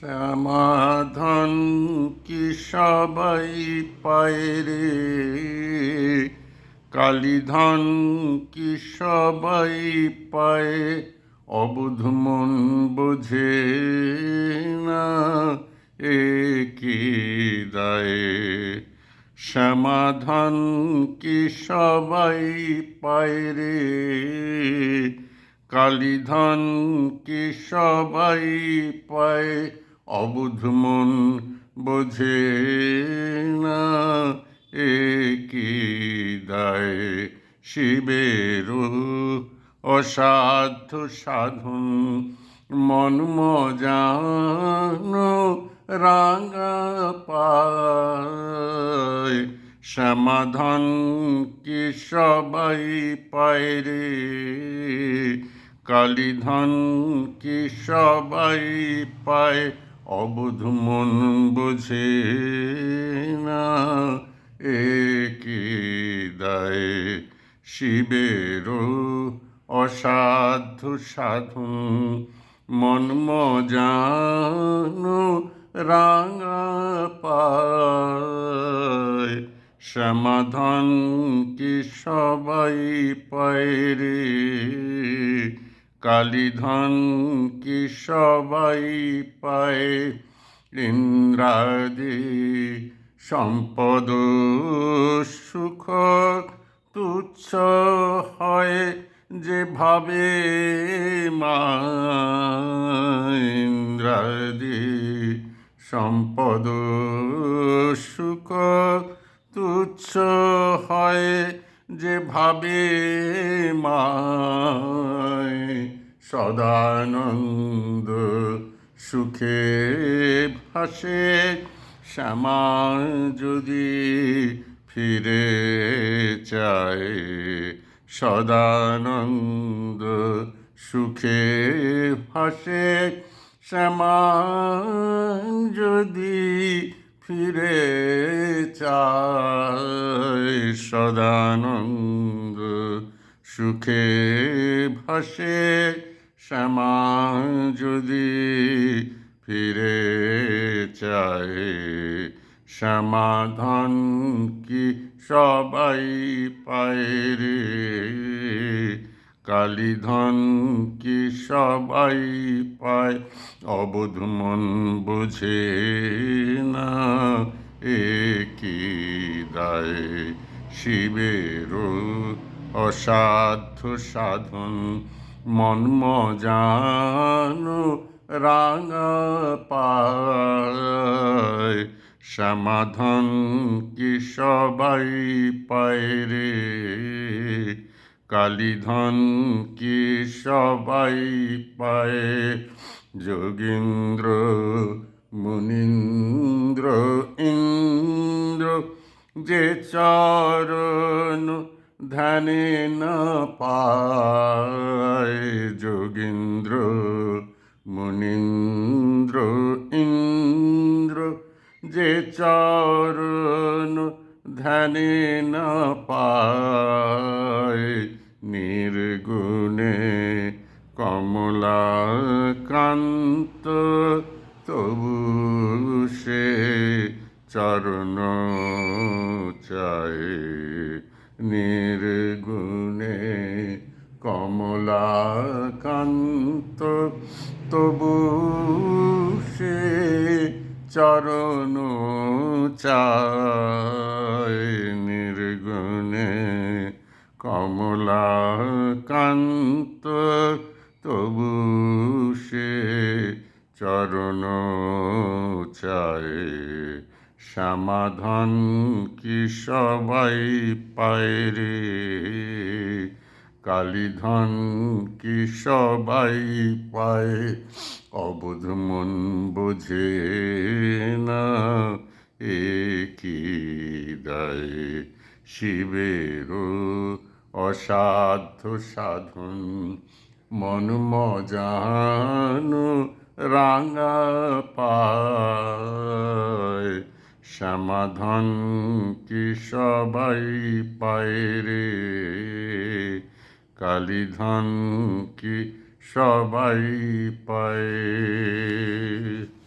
সমাধান কি সবাই পায় রে? কালীধন কি সবাই পায়? অবুধ মন বোঝে না, এ কি দায়? সমাধান কি সবাই পায় রে? কালীধন কি সবাই পায়? অবুধ মন বোঝে না, এ কি দায় শিবের অসাধ্য সাধন? মন মজানো রাঙা পায়, সমাধান কি সবাই পায় রে? কালীধন কি সবাই পায় অবুধ মন বোঝে না, এ কি দায়? শিবেরও অসাধ্য সাধন মন মজানো রাঙা পায়। সমাধান কি সবাই পায় রে? কালীধন কি সবাই পায়? ইন্দ্রাদি, সম্পদ সুখ তুচ্ছ হয় যে ভাবে মা? ইন্দ্রাদি, সম্পদ সুখ তুচ্ছ হয় ভাবে মায় সদানন্দ সুখে ভাসে শ্যামা যদি ফিরে চায় সদানন্দ সুখে ভাসে শ্যামা যদি ফিরে চায় সদানন্দ, সুখে ভাসে শ্যামা যদি ফিরে চায় সমাধান কি সবাই পায় রে? কালীধন কি সবাই পায়? অবধ মন বোঝে না, এ কি দায়? শিবেরও অসাধ্য সাধন মন মজানো রাঙা সমাধান কি সবাই পায় রে? কালীধন কি সবাই পায়? যোগীন্দ্র, মুনীন্দ্র ইন্দ্র যে চরণ ধ্যানে না পায় যোগীন্দ্র, মুনীন্দ্র, ইন্দ্র, যে চরণ ধ্যানে না পায় নির্গুণে কমলা কমলাকান্ত তবু সে চরণ চায় নির্গুণে কমলা কান্ত তবু সে চরণ চায় নির্গুণে কমলাকান্ত তবু সে চরণ চায় সমাধান কি সবাই পায় রে? কালীধন কি সবাই পায়? অবুধ মন বোঝে না, এ কি দায়? শিবেরও অসাধ্য সাধন, মন মজানো রাঙা পায়। সমাধান কি সবাই পায় রে? কালীধন কি সবাই পায়?